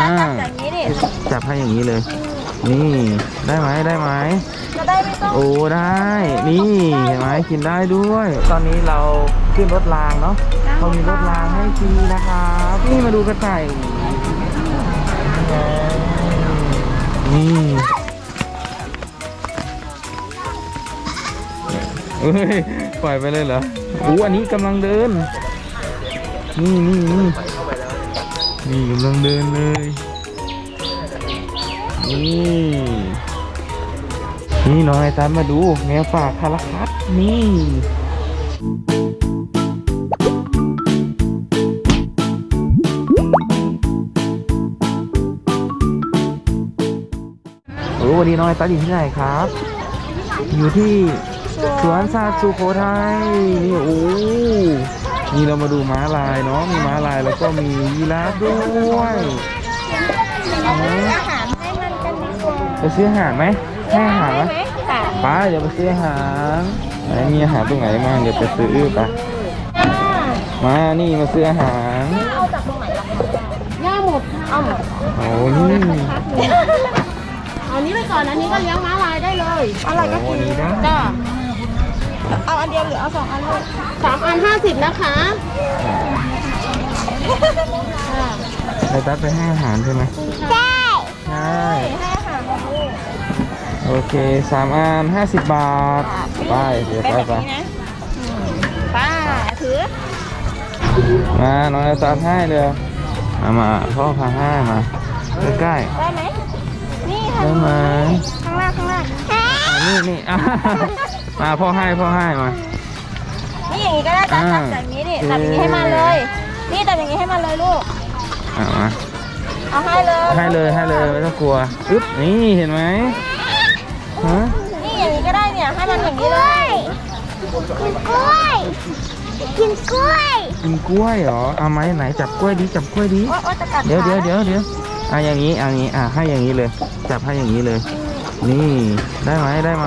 ตาอ่าจับอย่างนี้ดิจับให้อย่างนี้เลย นี่ได้ไหมได้ไหมจะได้ไม่ต้องโอ้ได้ นี่เห็นไหมกินได้ด้วย ตอนนี้เราขึ้นรถรางเนาะเขามีรถรางให้ฟรีนะครับนี่มาดูกระต่ายนี่เอ้ยปล่อยไปเลยเหรออู้อันนี้กำลังเดิน นี่นี่นี่ นี่กำลังเดินเลย นี่ นี่น้องไอซันมาดู แมวป่าคาราคัสนี่โอ้วันนี้น้องไอซันอยู่ที่ไหนครับ อยู่ที่สวนสัตว์สุโขทัยนี่โอ้ นี่เรามาดูม้าลายเนาะมีม้าลายแล้วก็มียีราฟด้วยเอาไปซื้ออาหารให้มันกันดีกว่าไปซื้ออาหารไหมให้อาหารไหมไหมค่ะป้าเดี๋ยวไปซื้ออาหารไหนมีอาหารตรงไหนบ้างเดี๋ยวไปซื้อไปมานี่มาซื้ออาหารเอาจากตรงไหนล่ะย่าหมดเอาหมดโอ้นี่เอานี้ไปก่อนอันนี้ก็เลี้ยงม้าลายได้เลยอะไรก็โอ้กินนี่ได้จ้า เอาอันเดียวหรือเอาสองอันลูกสามอันห้าสิบนะคะอ่าไอ้ตัดไปให้อาหารใช่ไหมใช่ใช่ให้อาหารมาลูกโอเคสามอันห้าสิบบาท ไปเดี๋ยวเป็นไปแบบไปนี้นะอืมป้าถือมาน้องไอ้ตัดให้เดี๋ยวเอามาพ่อพาให้มาใกล้ได้ไหมนี่ๆค่ะได้ไหมข้างล่างข้างล่างอ่านี่นี่อะ มาพ่อให้พ่อให้มา นี่อย่างนี้ก็ได้จับอ่า จับอย่างนี้ดิจับอย่างนี้ให้มันเลย นี่จับอย่างนี้ให้มันเลยลูก อ่ามาเอาให้เลยให้เลยให้เลยไม่ต้องกลัวอึ๊บนี่เห็นไหมฮะนี่อย่างนี้ก็ได้เนี่ย ให้มันอย่างนี้เลยกล้วย กินกล้วย กินกล้วยเหรอเอาไหมไหนจับกล้วยดิจับกล้วยดิ โอ๊ยโอ๊ยจะกัดเดี๋ยวขาเดี๋ยวเดี๋ยวเดี๋ยวอะอย่างนี้อะอย่างนี้อะให้อย่างนี้เลย จับให้อย่างนี้เลย นี่ได้ไหมได้ไหม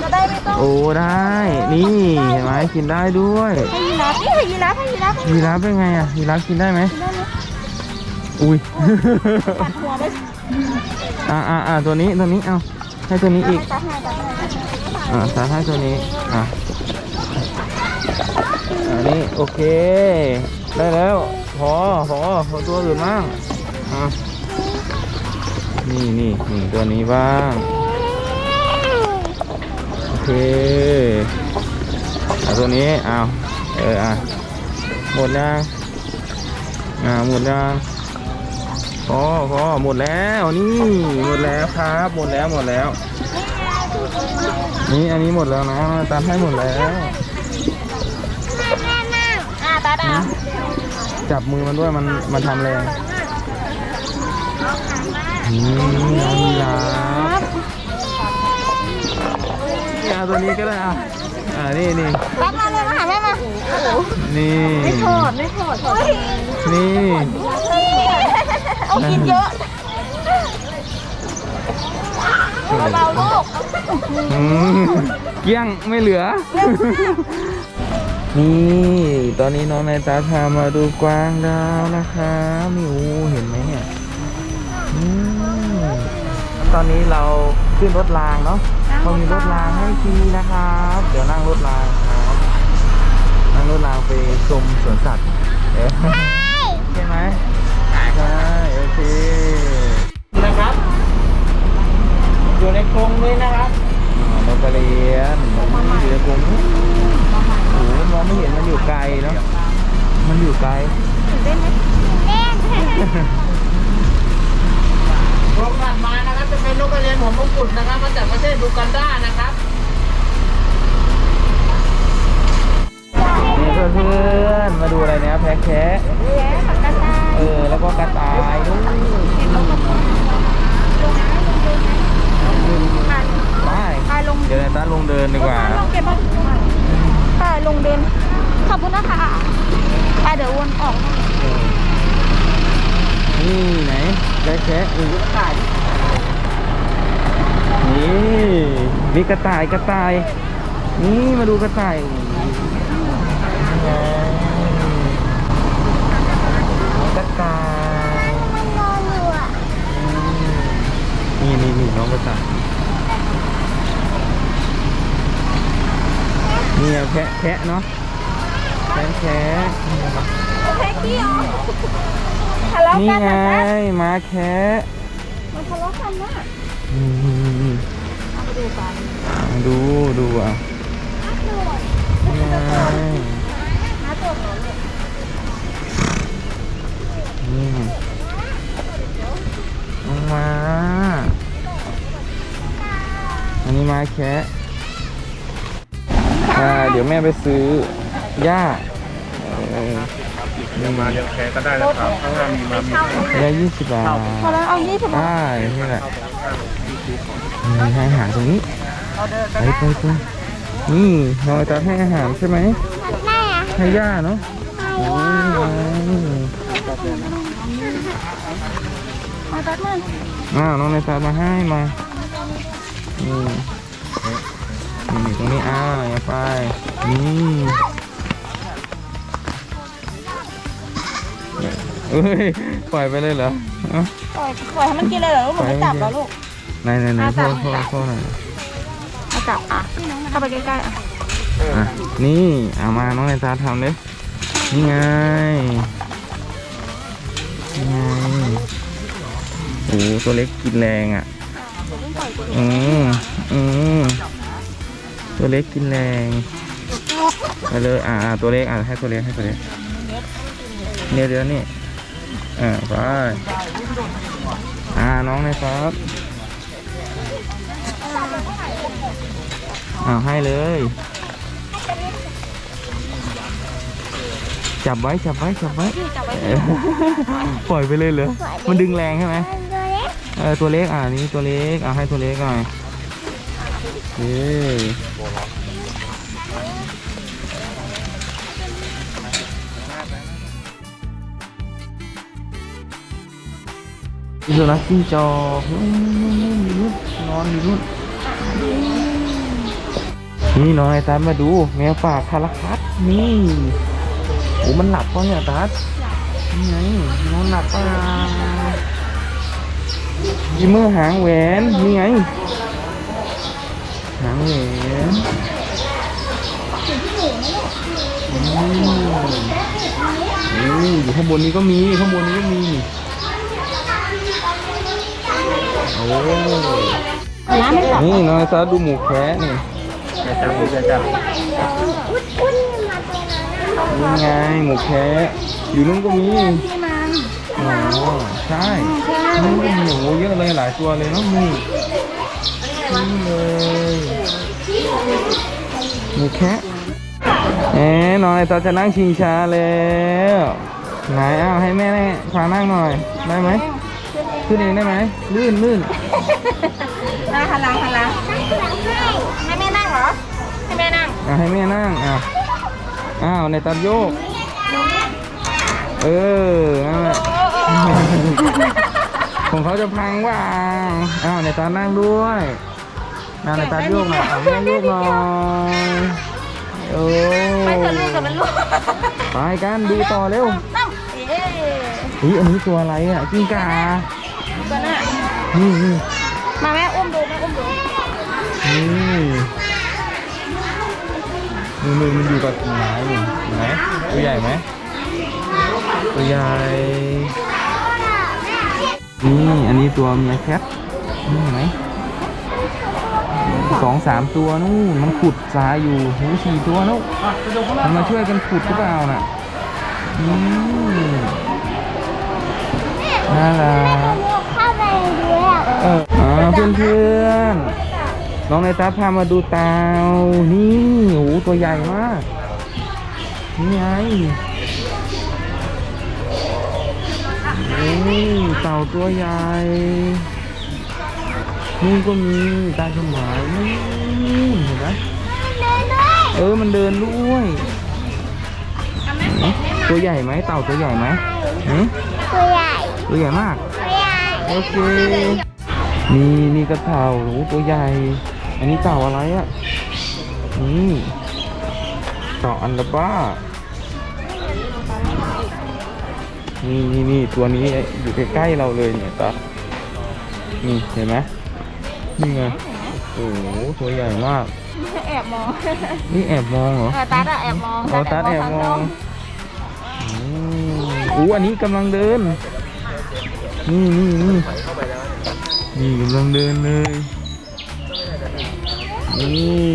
จะได้ไม่ต้องโอ้ได้ นี่เห็นไหมกินได้ด้วยให้ยีราฟนี่ให้ยีราฟให้ยีราฟให้ยีราฟเป็นไงอะยีราฟกินได้ไหมได้ไหมอุ้ยกัดหัวไปอะอะอะตัวนี้ตัวนี้เอาให้ตัวนี้อีกตัดให้ตัดให้อ่าตาให้ตัวนี้ อะอันนี้โอเค ได้แล้ว พอพอพอตัวอื่นบ้างอะ นี่นี่นี่ตัวนี้บ้าง โอเคเอาตัวนี้เอาเอออะหมดยังอ่าหมดยังพอพอหมดแล้วนี่หมดแล้วครับ หมดแล้วหมดแล้ว นี่อันนี้หมดแล้วนะตามให้หมดแล้วอ่าตาดาวจับมือมันด้วยมันมันทำแรง น้องยีราฟนี่เอาตัวนี้ก็ได้อะอ่านี่นี่ตัดมาเลยมาหาแม่มานี่ไม่ถอดไม่ถอดโอ้ยนี่เอากินเยอะเบาๆลูกอืมเกลี้ยงไม่เหลือ นี่ ตอนนี้น้องนายตาพามาดูกวางดาวนะครับนี่โอ้เห็นไหมเนี่ยอืม ตอนนี้เราขึ้นรถรางเนาะเขามีรถรางให้ฟรีนะครับ เดี๋ยวนั่งรถรางครับนั่งรถรางไปชมสวนสัตว์เอ๊ะใช่ไหมใช่โอเคนะครับอยู่ในกรงด้วยนะครับเราไปเรียนอยู่ในกรงนู้นโอ้โหมองไม่เห็นมันอยู่ไกลเนาะมันอยู่ไกลเต้นไหมเต้น โครงถัดมานะครับ จะเป็นนกกระเรียนหัวมงกุฎนะครับ มาจากประเทศบูกันดานะครับนี่เพื่อนๆมาดูอะไรเนี่ยแพะแคะแย่ปากกาตาเออแล้วก็กระต่ายด้วย หรือกระต่ายนี่มีกระต่ายกระต่าย นี่มาดูกระต่ายกระต่ายนี่นี่นี่น้องกระต่ายนี่แคะแคะเนาะแคะแคะแคะกี้อ๋อ ทะเลาะนี่กันไงนะนะมาแคะมันทะเลาะกันนะอืมเอาไปดูกันดูดูอะนี่ไงน้าตัวเขาเลยนี่ลงมาอันนี้มาแคะอ่าเดี๋ยวแม่ไปซื้อหญ้าเออ มาเลี้ยงแขกก็ได้นะครับข้างหน้ามีมามีหญ้ายี่สิบบาทพอแล้วเอายี่สิบใช่นี่แหละมีให้อาหารตรงนี้ไปไปไปนี่น้อยจะให้อาหารใช่ไหมแม่อะให้หญ้าเนาะโอ้ยไงมาตัดมันอ้าวน้องในตามาให้มานี่นี่ตรงนี้อ้าวอย่าไปนี่ เอ้ยปล่อยไปเลยเหรอเอ้า ปล่อยปล่อยให้มันกินเลยเหรอลูกหนูไม่จับแล้วลูก ไหนไหนไหนพ่อพ่อพ่อหน่อยมาจับอะ เข้าไปใกล้ๆอะอะนี่เอามาน้องในตาทำเลยนี่ไงนี่ไงโอ้ตัวเล็กกินแรงอะอืมอืมตัวเล็กกินแรงไปเลยอ่าอ่าตัวเล็กอ่าให้ตัวเล็กให้ตัวเล็กเนี่ยเดี๋ยวนี่ อ่าไปอ่าน้องในครับอ่าให้เลย จับไว้จับไว้จับไว้พี่จับไว้เออปล่อยไปเลยเหรอมันดึงแรงใช่ไหมเออตัวเล็กอ่านี่ตัวเล็กอ่าให้ตัวเล็กหน่อยโอเค สุนัขจิ้งจอกนอนอยู่นู่นนี่น้องไอ้ตันมาดู แมวป่าคาราคัสนี่โอ้มันหลับป่ะเนี่ยตัดนี่ไงนอนหลับเปล่ายีมือหางแหวนนี่ไงหางแหวนอืมนี่อยู่ข้างบนนี้ก็มีข้างบนนี้ก็มี โอ้ น้ำไม่จับนี่น้องไอ้ตัดดูหมูแคะนี่จะจับจะจับนี่ไงหมูแคะอยู่นู้นก็มีที่มันอ๋อใช่นี่มีหนูเยอะเลยหลายตัวเลยเนาะนี่นี่เลยหมูแคะเอ๊ะน้อยตาจะนั่งชิงช้าแล้วไหนอ้าวให้แม่พานั่งหน่อยได้ไหม ขึ้นเองได้ไหมลื่นลื่นนั่งพลังพลังให้แม่นั่งเหรอ ให้แม่นั่งอะให้แม่นั่งอ้าวอ้าวในตัดโยก เออนั่นแหละของเขาจะพังว่าอ้าวในตานั่งด้วยนางในตาโยกหน่อยอะแม่โยกหน่อยโอ้ไปเถอะลูกกับมันลูกไปกันดูต่อเร็วตั้มเอ๊ะอุ้ยอันนี้ตัวอะไรอะกิ้งก่า ตัวน่ะนี่นี่มาแม่อุ้มดูแม่อุ้มดูนี่มือมือมันอยู่กับกิ่งไม้อยู่เห็นไหมตัวใหญ่ไหมตัวใหญ่นี่อันนี้ตัวเมียแคทนี่เห็นไหมสองสามตัวนู่นมันขุดทรายอยู่หูสี่ตัวนู่นมันมาช่วยกันขุดหรือเปล่าน่ะอืมน่ารักเข้า ไปดูแล้วเอออ่าเพื่อนเพื่อนๆน้องในตาพามาดูเตานี่โอ้โหตัวใหญ่มาก นี่ไงนี่เต่าตัวใหญ่นี่ก็มีตาสมายนี่เห็นไหมเออมันเดินด้วยหือตัวใหญ่ไหมเต่าตัวใหญ่ไหมหือตัวใหญ่ตัวใหญ่มากตัวใหญ่ โอเค นี่นี่ก็เต่าโอ้โหตัวใหญ่ อันนี้เต่าอะไรอะ นี่เต่าอันดาบ้า นี่นี่นี่ตัวนี้อยู่ใกล้ๆเราเลยเนี่ยตานี่เห็นไหมนี่ไง โอ้โหตัวใหญ่มากเอแอบมอง นี่แอบมองเหรอเออตัดอะแอบมองอ๋อตัดแอบมองอืมอู้อันนี้กำลังเดิน นี่นี่นี่นี่กำลังเดินเลยนี่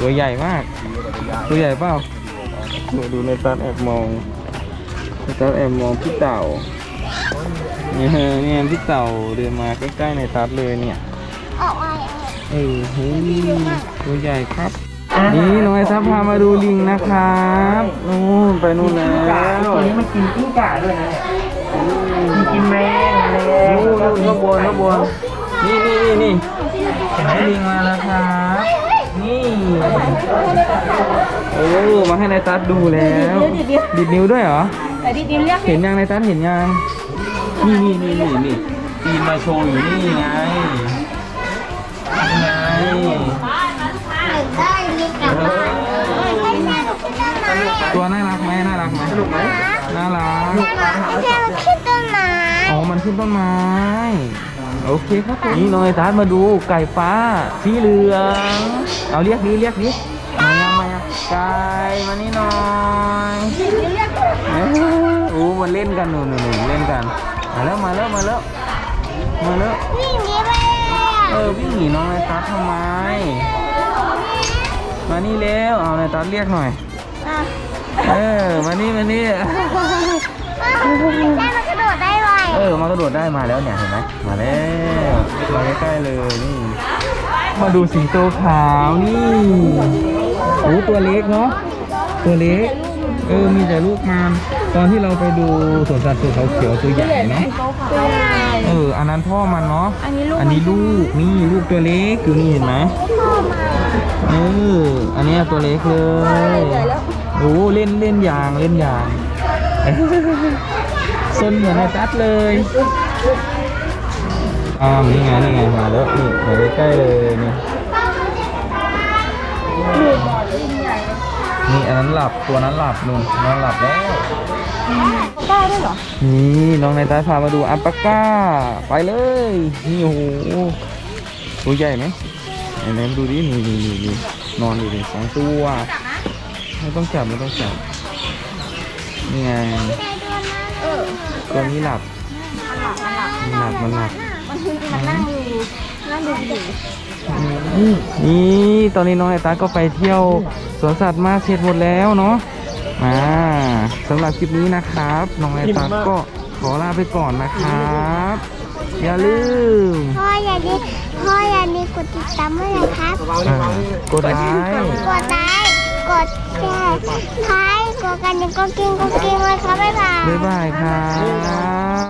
ตัวใหญ่มาก ตัวใหญ่เปล่าดูดูในตัดแอบมองในตัดแอบมองพี่เต่าเนี่ยเนี่ยพี่เต่าเดินมาใกล้ๆในตัดเลยเนี่ยออกมาเออเฮ้ยตัวใหญ่ครับ นี่น้อยทัพพามาดูลิงนะครับนู่นไปนู่นแล้วตัวนี้มันกินกิ้งก่าด้วยนะมันกินแมงแมงนู่นนู่นข้างบนข้างบนนี่นี่นี่นี่เห็นไหมลิงมาแล้วครับนี่โอ้มาให้นายตัดดูแล้วดิดนิ้วด้วยเหรอแต่ดิดิมเรียกเห็นยังนายตัดเห็นยังนี่นี่นี่นี่นี่ปีนมาโชว์อยู่นี่ไงนี่ไง ต้นไม้ตัวน่ารักไหมน่ารักไหมสนุกไหมน่ารักให้แม่หนูขึ้นต้นไม้อ๋อมันขึ้นต้นไม้ โอเคครับผมนี่น้อยตาร์ทมาดูไก่ฟ้าสีเหลืองเอาเรียกดิเรียกดิมายังมายังไก่มานี่หน่อยเอ้ยโอ้มันเล่นกันหนูหนูหนูเล่นกันมาแล้วมาแล้วมาแล้วมาแล้ววิ่งหนีไปเลยเออวิ่งหนีน้องนายตัดทำไม มานี่เร็วเอานายตัดเรียกหน่อย อะเออ มานี่มานี่แม่มันกระโดดได้ไวเออ มากระโดดได้มาแล้วเนี่ยเห็นไหมมาแล้วมาใกล้ๆเลยนี่ มาดูสิงโตขาวนี่โอ้ตัวเล็กเนาะตัวเล็กเออมีแต่ลูกมันตอนที่เราไปดูสวนสัตว์ตัวเขาเขียวตัวใหญ่เนาะ เออ อันนั้นพ่อมันเนาะ อันนี้ลูก อันนี้ลูก นี่ลูกตัวเล็กอยู่นี่เห็นไหมเออ อันเนี้ยตัวเล็กเลยโอ้เล่นเล่นยางเล่นยางซนเหมือนในตัดเลยอ้าวนี่ไงนี่ไงมาแล้วนี่มาใกล้ๆเลยนี่ นี่อันนั้นหลับตัวนั้นหลับนุ่นนอนหลับแล้ว ได้ด้วยเหรอ นี่น้องในตาพามาดูอัลปาก้า ไปเลย นี่โอ้โหตัวใหญ่ไหมไหนๆมาดูดินี่นี่นี่นี่นอนอยู่ดิสองตัวไม่ต้องจับไม่ต้องจับนี่ไงเออตัวนี้หลับมันหลับมันหลับมันหลับมันคือมันนั่งดูนั่งดูอยู่นี่ ตอนนี้น้องไอตาก็ไปเที่ยวสวนสัตว์มาเสร็จหมดแล้วเนาะมาสำหรับคลิปนี้นะครับ น้องไอตาก็ขอลาไปก่อนนะครับ อย่าลืมพ่ออย่าลืมพ่ออย่าลืมกดติดตามด้วยนะครับอ่ากดไลค์กดไลค์กดแชร์ใครกดกันยังก็กิ้งก็กิ้งเลยครับบ๊ายบาย บ๊ายบายครับ